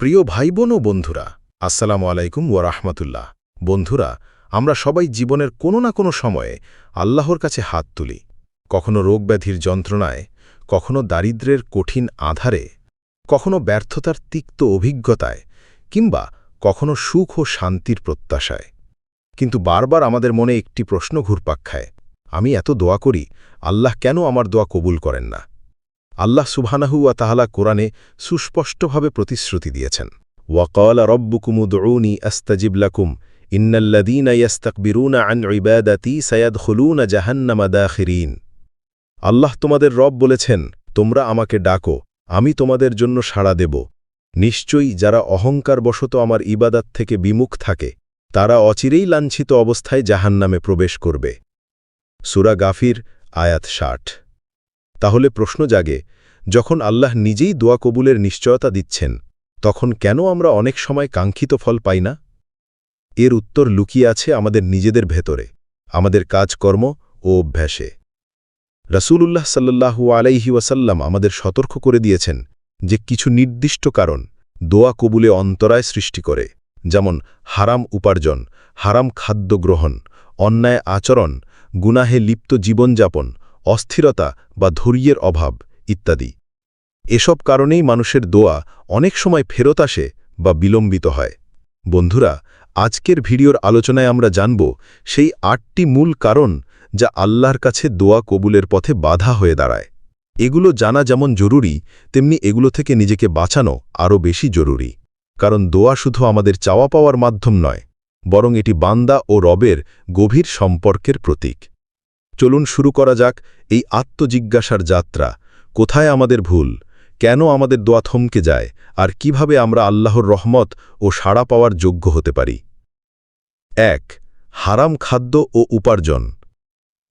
প্রিয় ভাই বোন ও বন্ধুরা, আসসালামু আলাইকুম ওয়া রাহমাতুল্লাহ। বন্ধুরা, আমরা সবাই জীবনের কোনো না কোনো সময়ে আল্লাহর কাছে হাত তুলি। কখনো রোগব্যাধির যন্ত্রণায়, কখনো দারিদ্র্যের কঠিন আধারে, কখনো ব্যর্থতার তিক্ত অভিজ্ঞতায়, কিংবা কখনো সুখ ও শান্তির প্রত্যাশায়। কিন্তু বারবার আমাদের মনে একটি প্রশ্ন ঘুরপাক খায়, আমি এত দোয়া করি, আল্লাহ কেন আমার দোয়া কবুল করেন না? আল্লাহ সুবহানাহু ওয়া তাহালা কোরআনে সুস্পষ্টভাবে প্রতিশ্রুতি দিয়েছেন। ওয়াকাল রব্বুকুমুদউনি আস্তাজিব লাকুম, ইন্নাল্লাযীনা ইয়াস্তাকবিরুনা আন ইবাদাতি সায়াদখুলুনা জাহান্নামা দাখিরিন। আল্লাহ তোমাদের রব বলেছেন, তোমরা আমাকে ডাকো, আমি তোমাদের জন্য সাড়া দেব। নিশ্চয়ই যারা অহংকারবশত আমার ইবাদাত থেকে বিমুখ থাকে, তারা অচিরেই লাঞ্ছিত অবস্থায় জাহান্নামে প্রবেশ করবে। সুরা গাফির, আয়াত ষাট। তাহলে প্রশ্ন জাগে, যখন আল্লাহ নিজেই দোয়া কবুলের নিশ্চয়তা দিচ্ছেন, তখন কেন আমরা অনেক সময় কাঙ্ক্ষিত ফল পাই না? এর উত্তর লুকিয়ে আছে আমাদের নিজেদের ভেতরে, আমাদের কাজকর্ম ও অভ্যাসে। রসুলুল্লাহ সাল্লাহু আলাইহি ওয়াসাল্লাম আমাদের সতর্ক করে দিয়েছেন যে কিছু নির্দিষ্ট কারণ দোয়া কবুলে অন্তরায় সৃষ্টি করে, যেমন হারাম উপার্জন, হারাম খাদ্য গ্রহণ, অন্যায় আচরণ, গুনাহে লিপ্ত জীবনযাপন অস্থিরতা বা ধৈর্যের অভাব, ইত্যাদি। এসব কারণেই মানুষের দোয়া অনেক সময় ফেরত আসে বা বিলম্বিত হয়। বন্ধুরা, আজকের ভিডিওর আলোচনায় আমরা জানব সেই আটটি মূল কারণ যা আল্লাহর কাছে দোয়া কবুলের পথে বাধা হয়ে দাঁড়ায়। এগুলো জানা যেমন জরুরি, তেমনি এগুলো থেকে নিজেকে বাঁচানো আরও বেশি জরুরি। কারণ দোয়া শুধু আমাদের চাওয়া পাওয়ার মাধ্যম নয়, বরং এটি বান্দা ও রবের গভীর সম্পর্কের প্রতীক। চলুন শুরু করা যাক এই আত্মজিজ্ঞাসার যাত্রা। কোথায় আমাদের ভুল? কেন আমাদের দোয়া থমকে যায়? আর কীভাবে আমরা আল্লাহর রহমত ও সাড়া পাওয়ার যোগ্য হতে পারি? এক, হারাম খাদ্য ও উপার্জন।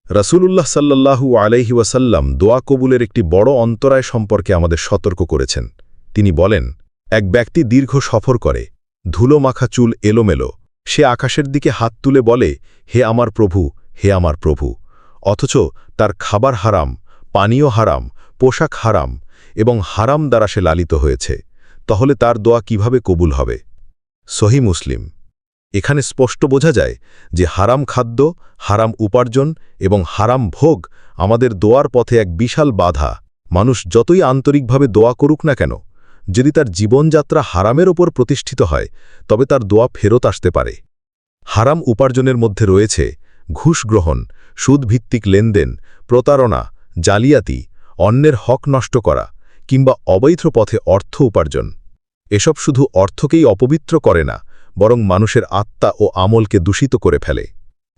রাসূলুল্লাহ সাল্লাল্লাহু আলাইহি ওয়াসাল্লাম দোয়া কবুলের একটি বড় অন্তরায় সম্পর্কে আমাদের সতর্ক করেছেন। তিনি বলেন, এক ব্যক্তি দীর্ঘ সফর করে ধুলো মাখা চুল এলোমেলো, সে আকাশের দিকে হাত তুলে বলে, হে আমার প্রভু, হে আমার প্রভু। অথচ তার খাবার হারাম, পানীয় হারাম, পোশাক হারাম এবং হারাম দ্বারা সে লালিত হয়েছে। তাহলে তার দোয়া কীভাবে কবুল হবে? সহি মুসলিম। এখানে স্পষ্ট বোঝা যায় যে হারাম খাদ্য, হারাম উপার্জন এবং হারাম ভোগ আমাদের দোয়ার পথে এক বিশাল বাধা। মানুষ যতই আন্তরিকভাবে দোয়া করুক না কেন, যদি তার জীবনযাত্রা হারামের ওপর প্রতিষ্ঠিত হয়, তবে তার দোয়া ফেরত আসতে পারে। হারাম উপার্জনের মধ্যে রয়েছে ঘুষ গ্রহণ সুদভিত্তিক লেনদেন, প্রতারণা, জালিয়াতি, অন্যের হক নষ্ট করা কিংবা অবৈধ পথে অর্থ উপার্জন। এসব শুধু অর্থকেই অপবিত্র করে না, বরং মানুষের আত্মা ও আমলকে দূষিত করে ফেলে।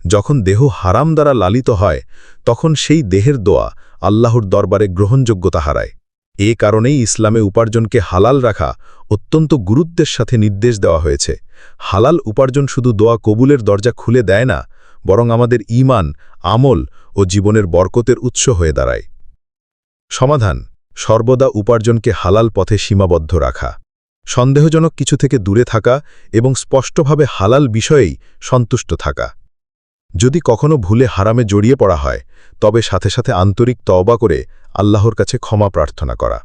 যখন দেহ হারাম দ্বারা লালিত হয়, তখন সেই দেহের দোয়া আল্লাহর দরবারে গ্রহণযোগ্যতা হারায়। এ কারণেই ইসলামে উপার্জনকে হালাল রাখা অত্যন্ত গুরুত্বের সাথে নির্দেশ দেওয়া হয়েছে। হালাল উপার্জন শুধু দোয়া কবুলের দরজা খুলে দেয় না বরং আমাদের ইমান আমল ও জীবনের বরকতের উৎস হয়ে দাঁড়ায়। সমাধান, সর্বদা উপার্জনকে হালাল পথে সীমাবদ্ধ রাখা। সন্দেহজনক কিছু থেকে দূরে থাকা এবং স্পষ্টভাবে হালাল বিষয়েই সন্তুষ্ট থাকা। যদি কখনো ভুলে হারামে জড়িয়ে পড়া হয়, তবে সাথে সাথে আন্তরিক তওবা করে আল্লাহর কাছে ক্ষমা প্রার্থনা করা।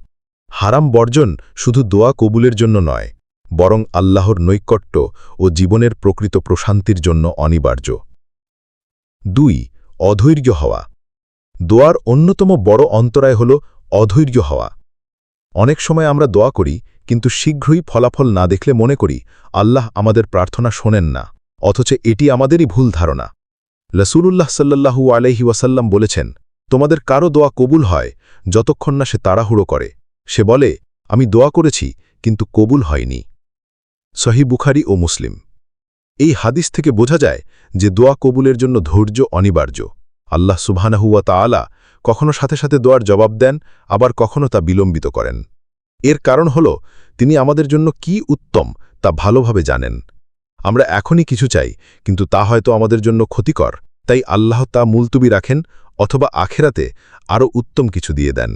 হারাম বর্জন শুধু দোয়া কবুলের জন্য নয়, বরং আল্লাহর নৈকট্য ও জীবনের প্রকৃত প্রশান্তির জন্য অনিবার্য। দুই, অধৈর্য হওয়া। দোয়ার অন্যতম বড় অন্তরায় হল অধৈর্য হওয়া। অনেক সময় আমরা দোয়া করি, কিন্তু শীঘ্রই ফলাফল না দেখলে মনে করি, আল্লাহ আমাদের প্রার্থনা শোনেন না, অথচ এটি আমাদেরই ভুল ধারণা। লসুলুল্লাহ সাল্লাহু আলহি ওয়াসাল্লাম বলেছেন, তোমাদের কারও দোয়া কবুল হয়, যতক্ষণ না সে তাড়াহুড়ো করে। সে বলে, আমি দোয়া করেছি, কিন্তু কবুল হয়নি সহি বুখারি ও মুসলিম। এই হাদিস থেকে বোঝা যায় যে দোয়া কবুলের জন্য ধৈর্য অনিবার্য। আল্লাহ সুবহানাহুয়া তাআলা কখনো সাথে সাথে দোয়ার জবাব দেন, আবার কখনো তা বিলম্বিত করেন। এর কারণ হল, তিনি আমাদের জন্য কি উত্তম তা ভালোভাবে জানেন। আমরা এখনই কিছু চাই, কিন্তু তা হয়তো আমাদের জন্য ক্ষতিকর, তাই আল্লাহ তা মুলতুবি রাখেন অথবা আখেরাতে আরও উত্তম কিছু দিয়ে দেন।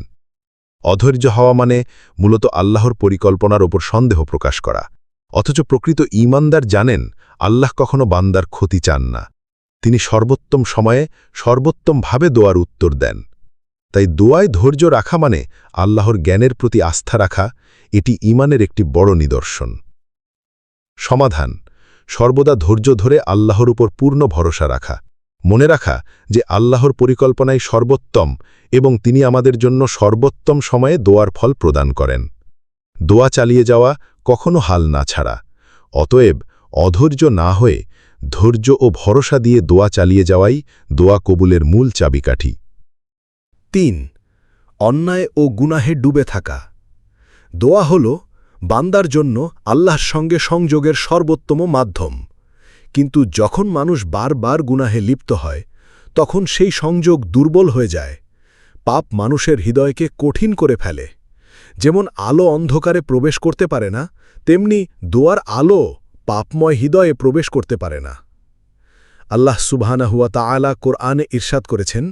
অধৈর্য হওয়া মানে মূলত আল্লাহর পরিকল্পনার ওপর সন্দেহ প্রকাশ করা। অথচ প্রকৃত ঈমানদার জানেন, আল্লাহ কখনো বান্দার ক্ষতি চান না। তিনি সর্বোত্তম সময়ে সর্বোত্তমভাবে দোয়ার উত্তর দেন। তাই দোয়ায় ধৈর্য রাখা মানে আল্লাহর জ্ঞানের প্রতি আস্থা রাখা, এটি ইমানের একটি বড় নিদর্শন। সমাধান, সর্বদা ধৈর্য ধরে আল্লাহর উপর পূর্ণ ভরসা রাখা। মনে রাখা যে আল্লাহর পরিকল্পনাই সর্বোত্তম এবং তিনি আমাদের জন্য সর্বোত্তম সময়ে দোয়ার ফল প্রদান করেন। দোয়া চালিয়ে যাওয়া কখনো হাল না ছাড়া। অতএব অধৈর্য না হয়ে ধৈর্য ও ভরসা দিয়ে দোয়া চালিয়ে যাওয়াই দোয়া কবুলের মূল চাবিকাঠি। তিন, অন্যায় ও গুনাহে ডুবে থাকা। দোয়া হল বান্দার জন্য আল্লাহর সঙ্গে সংযোগের সর্বোত্তম মাধ্যম। কিন্তু যখন মানুষ বারবার গুনাহে লিপ্ত হয়, তখন সেই সংযোগ দুর্বল হয়ে যায়। পাপ মানুষের হৃদয়কে কঠিন করে ফেলে। যেমন আলো অন্ধকারে প্রবেশ করতে পারে না, তেমনি দোয়ার আলো পাপময় হৃদয়ে প্রবেশ করতে পারে না। আল্লাহ সুবহানা হুয়া তাআলা কোরআনে ইরশাদ করেছেন,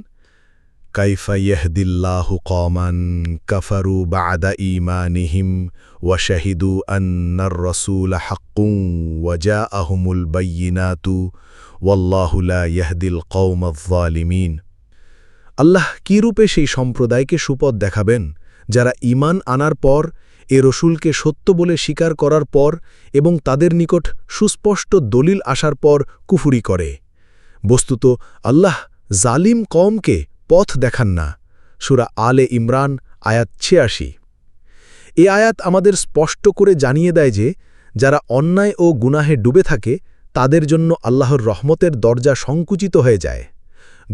কাইফা ইয়াহদিল্লাহু কমান কাফারু বাদা ঈমানিহিম ওয়া শাহিদু আন্নার রাসূল হাক্কুন ওয়া জাআহুমুল বায়্যিনাতু ওয়াল্লাহু লা ইয়াহদিল কওমায যালিমিন আল্লাহ কী রূপে সেই সম্প্রদায়কে সুপথ দেখাবেন? যারা ঈমান আনার পর, এ রসুলকে সত্য বলে স্বীকার করার পর এবং তাদের নিকট সুস্পষ্ট দলিল আসার পর কুফুরি করে। বস্তুত, আল্লাহ জালিম কমকে পথ দেখান না। সুরা আলে ইমরান, আয়াত ছিয়াশি। এ আয়াত আমাদের স্পষ্ট করে জানিয়ে দেয় যে, যারা অন্যায় ও গুনাহে ডুবে থাকে, তাদের জন্য আল্লাহর রহমতের দরজা সংকুচিত হয়ে যায়।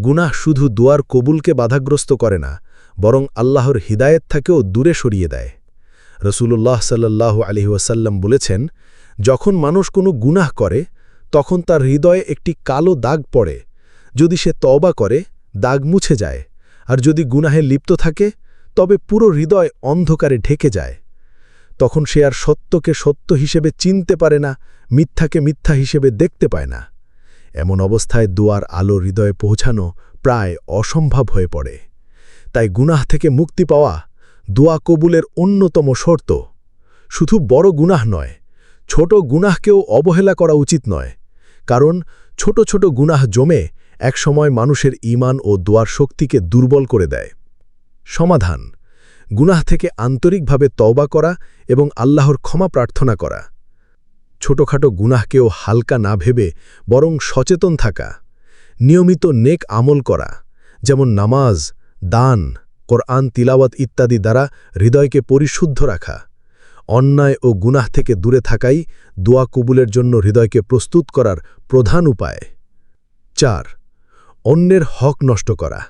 গুনাহ শুধু দুয়ার কবুলকে বাধাগ্রস্ত করে না বরং আল্লাহর হিদায়ত থেকেও দূরে সরিয়ে দেয়। রসুল্লাহ সাল্লাহ আলহিউসাল্লাম বলেছেন, যখন মানুষ কোনো গুনাহ করে, তখন তার হৃদয়ে একটি কালো দাগ পড়ে। যদি সে তওবা করে, দাগ মুছে যায়। আর যদি গুনাহে লিপ্ত থাকে, তবে পুরো হৃদয় অন্ধকারে ঢেকে যায়। তখন সে আর সত্যকে সত্য হিসেবে চিনতে পারে না, মিথ্যাকে মিথ্যা হিসেবে দেখতে পায় না। এমন অবস্থায় দুয়ার আলো হৃদয়ে পৌঁছানো প্রায় অসম্ভব হয়ে পড়ে। তাই গুনাহ থেকে মুক্তি পাওয়া দোয়া কবুলের অন্যতম শর্ত। শুধু বড় গুনাহ নয়, ছোট গুনাহকেও অবহেলা করা উচিত নয়, কারণ ছোট ছোট গুনাহ জমে একসময় মানুষের ইমান ও দোয়ার শক্তিকে দুর্বল করে দেয়। সমাধান, গুনাহ থেকে আন্তরিকভাবে তওবা করা এবং আল্লাহর ক্ষমা প্রার্থনা করা। ছোটখাটো গুনাহকেও হালকা না ভেবে বরং সচেতন থাকা। নিয়মিত নেক আমল করা, যেমন নামাজ দান, কোরআন, তিলাওয়াত ইত্যাদি দ্বারা হৃদয়কে পরিশুদ্ধ রাখা। অন্যায় ও গুনাহ থেকে দূরে থাকাই দোয়া কবুলের জন্য হৃদয়কে প্রস্তুত করার প্রধান উপায়। চার, অন্যের হক নষ্ট করা।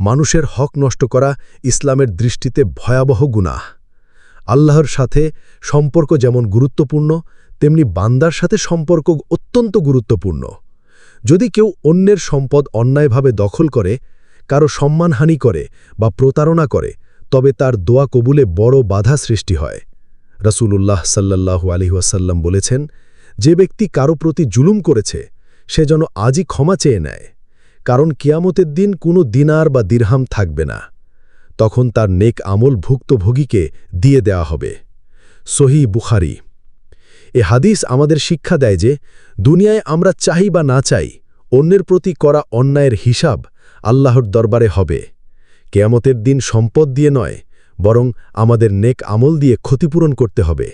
মানুষের হক নষ্ট করা ইসলামের দৃষ্টিতে ভয়াবহ গুনাহ। আল্লাহর সাথে সম্পর্ক যেমন গুরুত্বপূর্ণ, তেমনি বান্দার সাথে সম্পর্ক অত্যন্ত গুরুত্বপূর্ণ। যদি কেউ অন্যের সম্পদ অন্যায়ভাবে দখল করে কারও সম্মানহানি করে বা প্রতারণা করে, তবে তার দোয়া কবুলে বড় বাধা সৃষ্টি হয়। রসুলুল্লাহ সাল্লাহু আলহিহাসাল্লাম বলেছেন, যে ব্যক্তি কারও প্রতি জুলুম করেছে, সে যেন আজই ক্ষমা চেয়ে নেয়, কারণ কিয়ামতের দিন কোনো দিনার বা দিরহাম থাকবে না। তখন তার নেক আমল ভুক্তভোগীকে দিয়ে দেওয়া হবে। সহি বুখারি। এ হাদিস আমাদের শিক্ষা দেয় যে, দুনিয়ায় আমরা চাই বা না চাই, অন্যের প্রতি করা অন্যায়ের হিসাব আল্লাহর দরবারে হবে। কেয়ামতের দিন সম্পদ দিয়ে নয়, বরং আমাদের নেক আমল দিয়ে ক্ষতিপূরণ করতে হবে।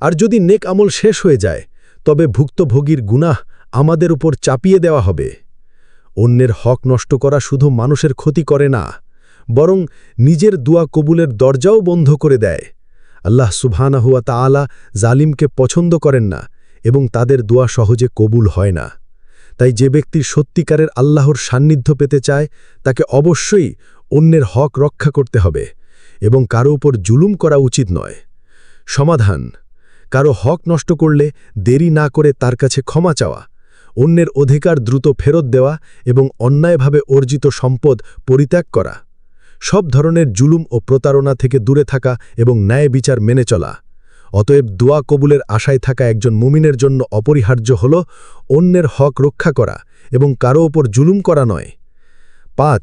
আর যদি নেক আমল শেষ হয়ে যায়, তবে ভুক্তভোগীর গুনাহ আমাদের উপর চাপিয়ে দেওয়া হবে। অন্যের হক নষ্ট করা শুধু মানুষের ক্ষতি করে না, বরং নিজের দুয়া কবুলের দরজাও বন্ধ করে দেয়। আল্লাহ সুবহানাহুয়া তাআলা জালিমকে পছন্দ করেন না এবং তাদের দোয়া সহজে কবুল হয় না। তাই যে ব্যক্তি সত্যিকারের আল্লাহর সান্নিধ্য পেতে চায়, তাকে অবশ্যই অন্যের হক রক্ষা করতে হবে এবং কারও উপর জুলুম করা উচিত নয়। সমাধান, কারও হক নষ্ট করলে দেরি না করে তার কাছে ক্ষমা চাওয়া, অন্যের অধিকার দ্রুত ফেরত দেওয়া এবং অন্যায়ভাবে অর্জিত সম্পদ পরিত্যাগ করা, সব ধরনের জুলুম ও প্রতারণা থেকে দূরে থাকা এবং ন্যায় বিচার মেনে চলা। অতএব দোয়া কবুলের আশায় থাকা একজন মুমিনের জন্য অপরিহার্য হল অন্যের হক রক্ষা করা এবং কারও ওপর জুলুম করা নয়। পাঁচ,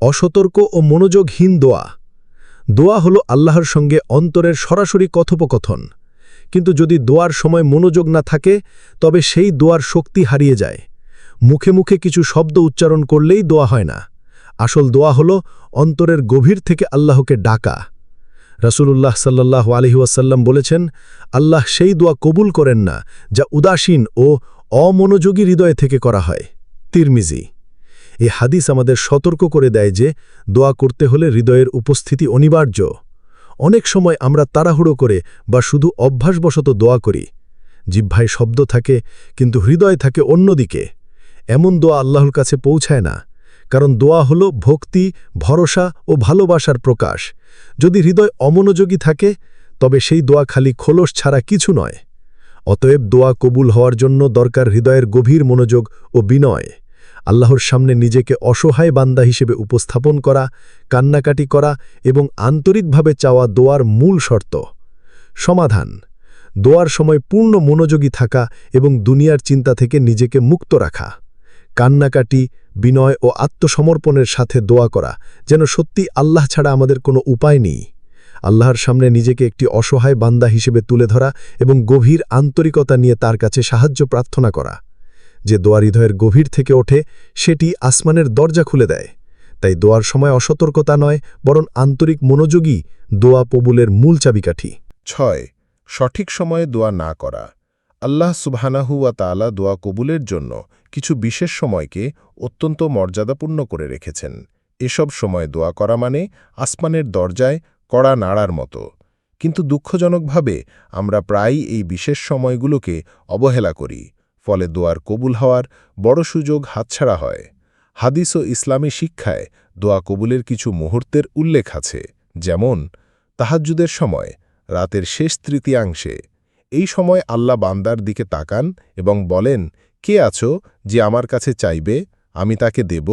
অসতর্ক ও মনোযোগহীন দোয়া। দোয়া হল আল্লাহর সঙ্গে অন্তরের সরাসরি কথোপকথন। কিন্তু যদি দোয়ার সময় মনোযোগ না থাকে, তবে সেই দোয়ার শক্তি হারিয়ে যায়। মুখে মুখে কিছু শব্দ উচ্চারণ করলেই দোয়া হয় না। আসল দোয়া হল অন্তরের গভীর থেকে আল্লাহকে ডাকা। রসুল্লাহ সাল্লাহ আলহিউসাল্লাম বলেছেন, আল্লাহ সেই দোয়া কবুল করেন না যা উদাসীন ও অমনোযোগী হৃদয় থেকে করা হয়। তিরমিজি, এই হাদিস আমাদের সতর্ক করে দেয় যে দোয়া করতে হলে হৃদয়ের উপস্থিতি অনিবার্য। অনেক সময় আমরা তাড়াহুড়ো করে বা শুধু অভ্যাসবশত দোয়া করি। জিহ্ভায় শব্দ থাকে, কিন্তু হৃদয় থাকে অন্যদিকে। এমন দোয়া আল্লাহর কাছে পৌঁছায় না, কারণ দোয়া হল ভক্তি, ভরসা ও ভালোবাসার প্রকাশ। যদি হৃদয় অমনোযোগী থাকে, তবে সেই দোয়া খালি খোলস ছাড়া কিছু নয়। অতএব দোয়া কবুল হওয়ার জন্য দরকার হৃদয়ের গভীর মনোযোগ ও বিনয়। আল্লাহর সামনে নিজেকে অসহায় বান্দা হিসেবে উপস্থাপন করা, কান্নাকাটি করা এবং আন্তরিকভাবে চাওয়া দোয়ার মূল শর্ত। সমাধান। দোয়ার সময় পূর্ণ মনোযোগী থাকা এবং দুনিয়ার চিন্তা থেকে নিজেকে মুক্ত রাখা। কান্নাকাটি, বিনয় ও আত্মসমর্পণের সাথে দোয়া করা যেন সত্যি আল্লাহ ছাড়া আমাদের কোনো উপায় নেই। আল্লাহর সামনে নিজেকে একটি অসহায় বান্দা হিসেবে তুলে ধরা এবং গভীর আন্তরিকতা নিয়ে তার কাছে সাহায্য প্রার্থনা করা। যে দোয়ার হৃদয়ের গভীর থেকে ওঠে, সেটি আসমানের দরজা খুলে দেয়। তাই দোয়ার সময় অসতর্কতা নয়, বরং আন্তরিক মনোযোগী দোয়া কবুলের মূল চাবিকাঠি। ছয়, সঠিক সময়ে দোয়া না করা। আল্লাহ সুবহানাহু ওয়া তাআলা দোয়া কবুলের জন্য কিছু বিশেষ সময়কে অত্যন্ত মর্যাদাপূর্ণ করে রেখেছেন। এসব সময় দোয়া করা মানে আসমানের দরজায় কড়া নাড়ার মতো। কিন্তু দুঃখজনকভাবে আমরা প্রায়ই এই বিশেষ সময়গুলোকে অবহেলা করি, ফলে দোয়ার কবুল হওয়ার বড় সুযোগ হাতছাড়া হয়। হাদিস ও ইসলামী শিক্ষায় দোয়া কবুলের কিছু মুহূর্তের উল্লেখ আছে, যেমন, তাহাজ্জুদের সময়, রাতের শেষ তৃতীয়াংশে এই সময় আল্লাহ বান্দার দিকে তাকান এবং বলেন, কে আছো যে আমার কাছে চাইবে? আমি তাকে দেব।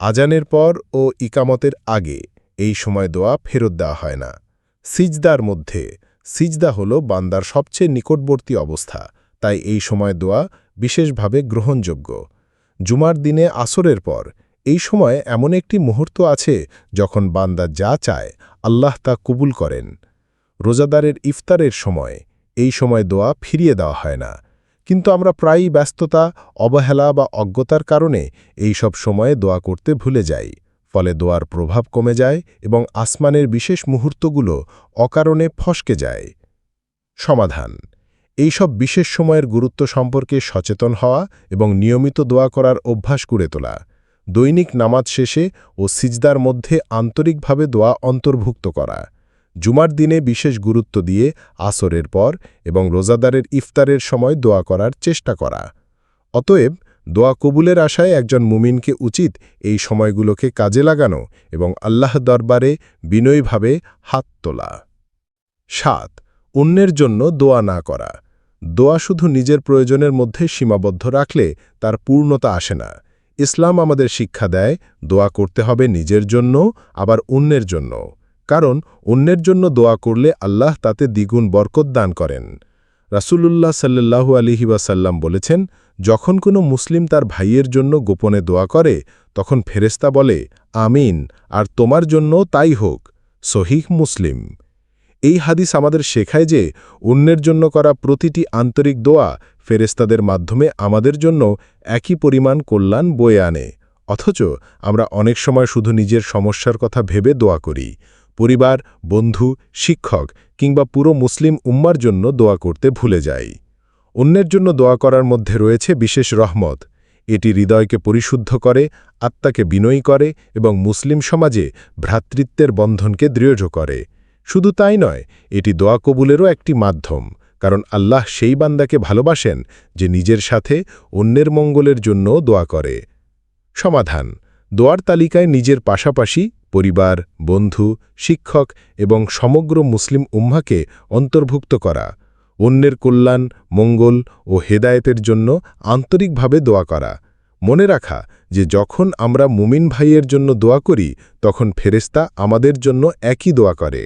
আজানের পর ও ইকামতের আগে এই সময় দোয়া ফেরত দেওয়া হয় না। সিজদার মধ্যে, সিজদা হল বান্দার সবচেয়ে নিকটবর্তী অবস্থা, তাই এই সময় দোয়া বিশেষভাবে গ্রহণযোগ্য। জুমার দিনে আসরের পর, এই সময় এমন একটি মুহূর্ত আছে যখন বান্দা যা চায় আল্লাহ তা কবুল করেন। রোজাদারের ইফতারের সময় এই সময় দোয়া ফিরিয়ে দেওয়া হয় না। কিন্তু আমরা প্রায়ই ব্যস্ততা, অবহেলা বা অজ্ঞতার কারণে এই সব সময়ে দোয়া করতে ভুলে যাই। ফলে দোয়ার প্রভাব কমে যায় এবং আসমানের বিশেষ মুহূর্তগুলো অকারণে ফসকে যায়। সমাধান। এই সব বিশেষ সময়ের গুরুত্ব সম্পর্কে সচেতন হওয়া এবং নিয়মিত দোয়া করার অভ্যাস করে তোলা। দৈনিক নামাজ শেষে ও সিজদার মধ্যে আন্তরিকভাবে দোয়া অন্তর্ভুক্ত করা। জুমার দিনে বিশেষ গুরুত্ব দিয়ে আসরের পর এবং রোজাদারের ইফতারের সময় দোয়া করার চেষ্টা করা। অতএব, দোয়া কবুলের আশায় একজন মুমিনকে উচিত এই সময়গুলোকে কাজে লাগানো এবং আল্লাহ দরবারে বিনয়ীভাবে হাত তোলা। সাত, অন্যের জন্য দোয়া না করা। দোয়া শুধু নিজের প্রয়োজনের মধ্যে সীমাবদ্ধ রাখলে তার পূর্ণতা আসে না। ইসলাম আমাদের শিক্ষা দেয়, দোয়া করতে হবে নিজের জন্য, আবার অন্যের জন্য। কারণ অন্যের জন্য দোয়া করলে আল্লাহ তাতে দ্বিগুণ বরকত দান করেন। রাসূলুল্লাহ সাল্লাল্লাহু আলিহি ওয়াসাল্লাম বলেছেন, যখন কোনো মুসলিম তার ভাইয়ের জন্য গোপনে দোয়া করে, তখন ফেরেস্তা বলে, আমিন, আর তোমার জন্য তাই হোক, সহিহ মুসলিম। এই হাদিস আমাদের শেখায় যে, অন্যের জন্য করা প্রতিটি আন্তরিক দোয়া ফেরেস্তাদের মাধ্যমে আমাদের জন্য একই পরিমাণ কল্যাণ বয়ে আনে। অথচ আমরা অনেক সময় শুধু নিজের সমস্যার কথা ভেবে দোয়া করি। পরিবার, বন্ধু, শিক্ষক কিংবা পুরো মুসলিম উম্মার জন্য দোয়া করতে ভুলে যাই। অন্যের জন্য দোয়া করার মধ্যে রয়েছে বিশেষ রহমত। এটি হৃদয়কে পরিশুদ্ধ করে, আত্মাকে বিনয়ী করে এবং মুসলিম সমাজে ভ্রাতৃত্বের বন্ধনকে দৃঢ় করে। শুধু তাই নয়, এটি দোয়া কবুলেরও একটি মাধ্যম, কারণ আল্লাহ সেই বান্দাকে ভালোবাসেন যে নিজের সাথে অন্যের মঙ্গলের জন্য দোয়া করে। সমাধান দোয়ার তালিকায় নিজের পাশাপাশি পরিবার, বন্ধু, শিক্ষক এবং সমগ্র মুসলিম উম্মাকে অন্তর্ভুক্ত করা, অন্যের কল্যাণ, মঙ্গল ও হেদায়েতের জন্য আন্তরিকভাবে দোয়া করা। মনে রাখা যে যখন আমরা মুমিন ভাইয়ের জন্য দোয়া করি, তখন ফেরেস্তা আমাদের জন্য একই দোয়া করে।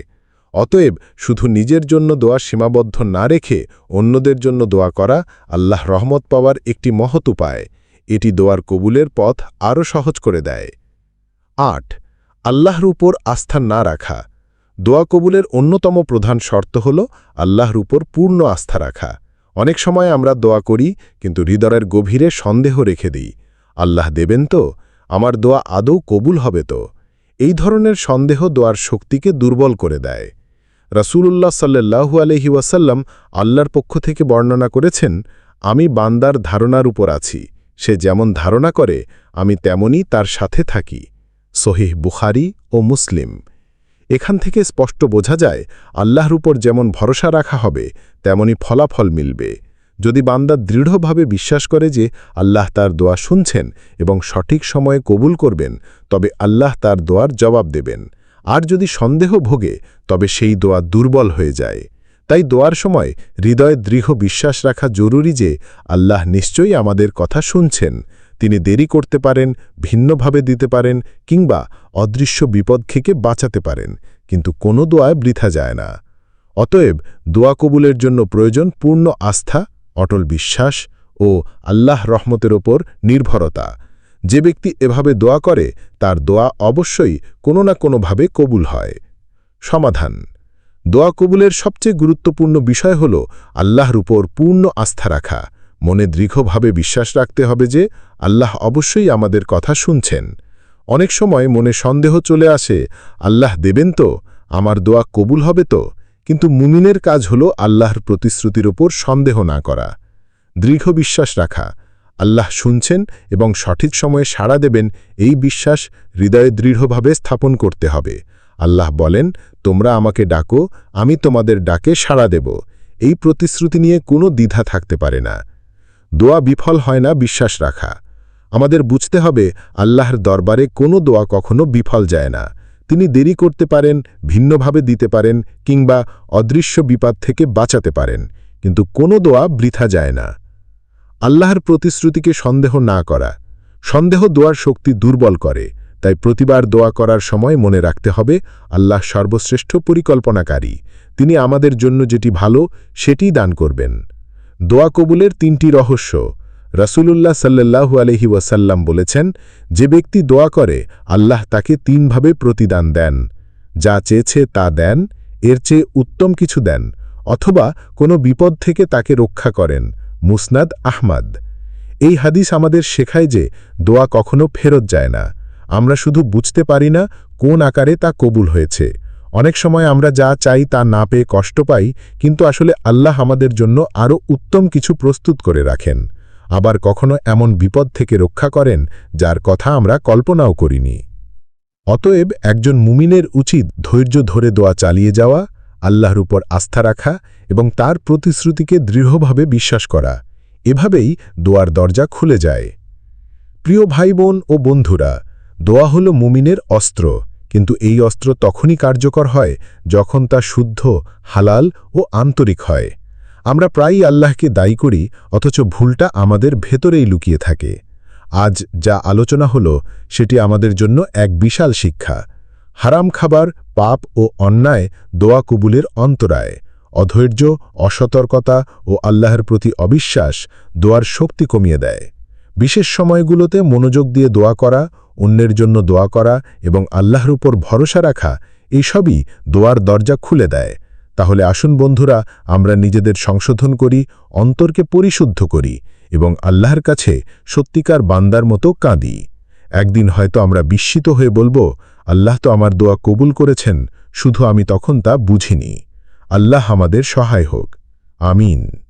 অতএব শুধু নিজের জন্য দোয়া সীমাবদ্ধ না রেখে অন্যদের জন্য দোয়া করা আল্লাহ রহমত পাওয়ার একটি মহৎ উপায়। এটি দোয়ার কবুলের পথ আরও সহজ করে দেয়। আট, আল্লাহর উপর আস্থা না রাখা। দোয়া কবুলের অন্যতম প্রধান শর্ত হল আল্লাহর উপর পূর্ণ আস্থা রাখা। অনেক সময় আমরা দোয়া করি, কিন্তু হৃদয়ের গভীরে সন্দেহ রেখে দিই। আল্লাহ দেবেন তো? আমার দোয়া আদৌ কবুল হবে তো? এই ধরনের সন্দেহ দোয়ার শক্তিকে দুর্বল করে দেয়। রাসূলুল্লাহ সাল্লাহু আলহি ওয়াসাল্লাম আল্লাহর পক্ষ থেকে বর্ণনা করেছেন, আমি বান্দার ধারণার উপর আছি। সে যেমন ধারণা করে, আমি তেমনই তার সাথে থাকি। সহিহ বুখারি ও মুসলিম। এখান থেকে স্পষ্ট বোঝা যায়, আল্লাহর উপর যেমন ভরসা রাখা হবে, তেমনি ফলাফল মিলবে। যদি বান্দা দৃঢ়ভাবে বিশ্বাস করে যে আল্লাহ তার দোয়া শুনছেন এবং সঠিক সময়ে কবুল করবেন, তবে আল্লাহ তার দোয়ার জবাব দেবেন। আর যদি সন্দেহ ভোগে, তবে সেই দোয়া দুর্বল হয়ে যায়। তাই দোয়ার সময় হৃদয়ে দৃঢ় বিশ্বাস রাখা জরুরি যে আল্লাহ নিশ্চয়ই আমাদের কথা শুনছেন। তিনি দেরি করতে পারেন, ভিন্নভাবে দিতে পারেন কিংবা অদৃশ্য বিপদ থেকে বাঁচাতে পারেন, কিন্তু কোনো দোয়ায় বৃথা যায় না। অতএব দোয়া কবুলের জন্য প্রয়োজন পূর্ণ আস্থা, অটল বিশ্বাস ও আল্লাহ রহমতের ওপর নির্ভরতা। যে ব্যক্তি এভাবে দোয়া করে, তার দোয়া অবশ্যই কোনো না কোনোভাবে কবুল হয়। সমাধান দোয়া কবুলের সবচেয়ে গুরুত্বপূর্ণ বিষয় হল আল্লাহর উপর পূর্ণ আস্থা রাখা। মনে দৃঢ়ভাবে বিশ্বাস রাখতে হবে যে আল্লাহ অবশ্যই আমাদের কথা শুনছেন। অনেক সময় মনে সন্দেহ চলে আসে, আল্লাহ দেবেন তো, আমার দোয়া কবুল হবে তো, কিন্তু মুমিনের কাজ হল আল্লাহর প্রতিশ্রুতির ওপর সন্দেহ না করা। দৃঢ় বিশ্বাস রাখা, আল্লাহ শুনছেন এবং সঠিক সময়ে সাড়া দেবেন, এই বিশ্বাস হৃদয়ে দৃঢ়ভাবে স্থাপন করতে হবে। আল্লাহ বলেন তোমরা আমাকে ডাকো, আমি তোমাদের ডাকে সাড়া দেব। এই প্রতিশ্রুতি নিয়ে কোনো দ্বিধা থাকতে পারে না। দোয়া বিফল হয় না, বিশ্বাস রাখা। আমাদের বুঝতে হবে, আল্লাহর দরবারে কোনো দোয়া কখনো বিফল যায় না। তিনি দেরি করতে পারেন, ভিন্নভাবে দিতে পারেন, কিংবা অদৃশ্য বিপদ থেকে বাঁচাতে পারেন, কিন্তু কোনো দোয়া বৃথা যায় না। আল্লাহর প্রতিশ্রুতিকে সন্দেহ না করা। সন্দেহ দোয়ার শক্তি দুর্বল করে। তাই প্রতিবার দোয়া করার সময় মনে রাখতে হবে, আল্লাহ সর্বশ্রেষ্ঠ পরিকল্পনাকারী। তিনি আমাদের জন্য যেটি ভালো, সেটিই দান করবেন। দোয়া কবুলের তিনটি রহস্য। রাসূলুল্লাহ সাল্লাল্লাহু আলহি ওয়াসাল্লাম বলেছেন, যে ব্যক্তি দোয়া করে, আল্লাহ তাকে তিনভাবে প্রতিদান দেন। যা চেয়েছে তা দেন, এর চেয়ে উত্তম কিছু দেন, অথবা কোনো বিপদ থেকে তাকে রক্ষা করেন, মুসনাদ আহমাদ। এই হাদিস আমাদের শেখায় যে দোয়া কখনো ফেরত যায় না। আমরা শুধু বুঝতে পারি না কোন আকারে তা কবুল হয়েছে। অনেক সময় আমরা যা চাই তা না পেয়ে কষ্ট পাই, কিন্তু আসলে আল্লাহ আমাদের জন্য আরও উত্তম কিছু প্রস্তুত করে রাখেন। আবার কখনো এমন বিপদ থেকে রক্ষা করেন, যার কথা আমরা কল্পনাও করিনি। অতএব একজন মুমিনের উচিত ধৈর্য ধরে দোয়া চালিয়ে যাওয়া, আল্লাহর উপর আস্থা রাখা এবং তার প্রতিশ্রুতিকে দৃঢ়ভাবে বিশ্বাস করা। এভাবেই দোয়ার দরজা খুলে যায়। প্রিয় ভাই বোন ও বন্ধুরা দোয়া হল মুমিনের অস্ত্র, কিন্তু এই অস্ত্র তখনই কার্যকর হয় যখন তা শুদ্ধ, হালাল ও আন্তরিক হয়। আমরা প্রায়ই আল্লাহকে দায়ী করি, অথচ ভুলটা আমাদের ভেতরেই লুকিয়ে থাকে। আজ যা আলোচনা হল, সেটি আমাদের জন্য এক বিশাল শিক্ষা। হারাম খাবার, পাপ ও অন্যায় দোয়া কবুলের অন্তরায়। অধৈর্য, অসতর্কতা ও আল্লাহর প্রতি অবিশ্বাস দোয়ার শক্তি কমিয়ে দেয়। বিশেষ সময়গুলোতে মনোযোগ দিয়ে দোয়া করা অন্যের জন্য দোয়া করা এবং আল্লাহর উপর ভরসা রাখা এইসবই দোয়ার দরজা খুলে দেয়। তাহলে আসুন বন্ধুরা, আমরা নিজেদের সংশোধন করি, অন্তরকে পরিশুদ্ধ করি এবং আল্লাহর কাছে সত্যিকার বান্দার মতো কাঁদি। একদিন হয়তো আমরা বিস্মিত হয়ে বলব, আল্লাহ তো আমার দোয়া কবুল করেছেন, শুধু আমি তখন তা বুঝিনি। আল্লাহ আমাদের সহায় হোক। আমিন।